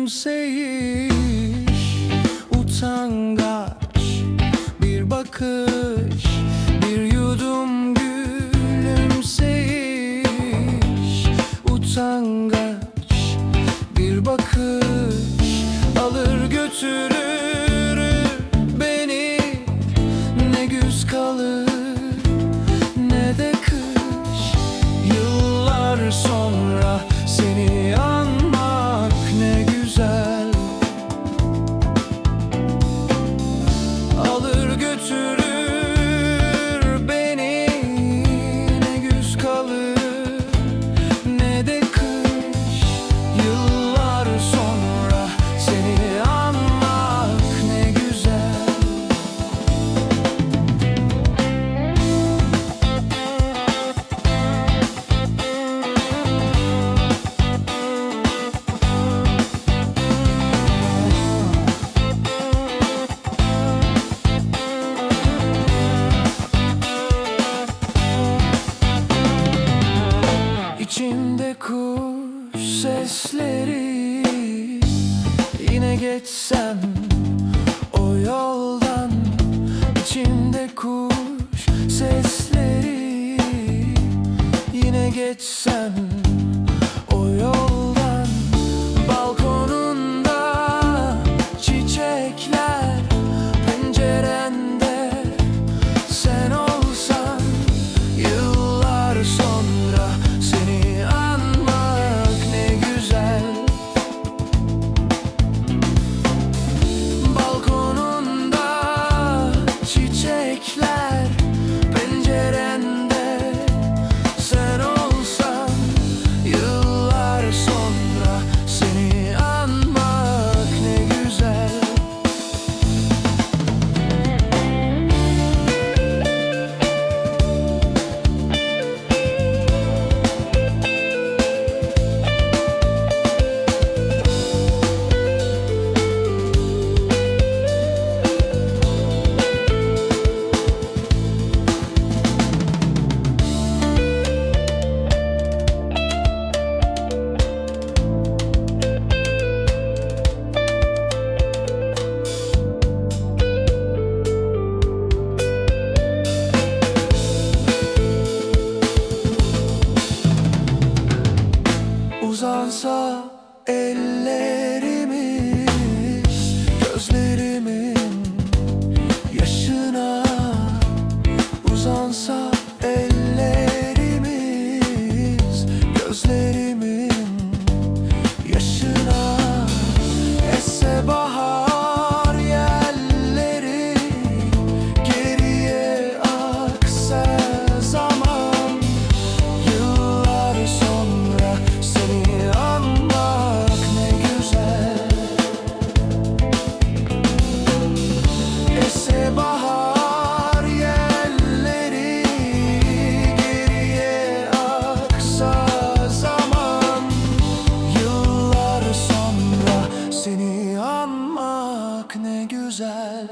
gülümseyiş Utangaç bir bakış. İçimde kuş sesleri. Yine geçsem o yoldan İçimde kuş sesleri. Yine geçsem çiçekler güzel.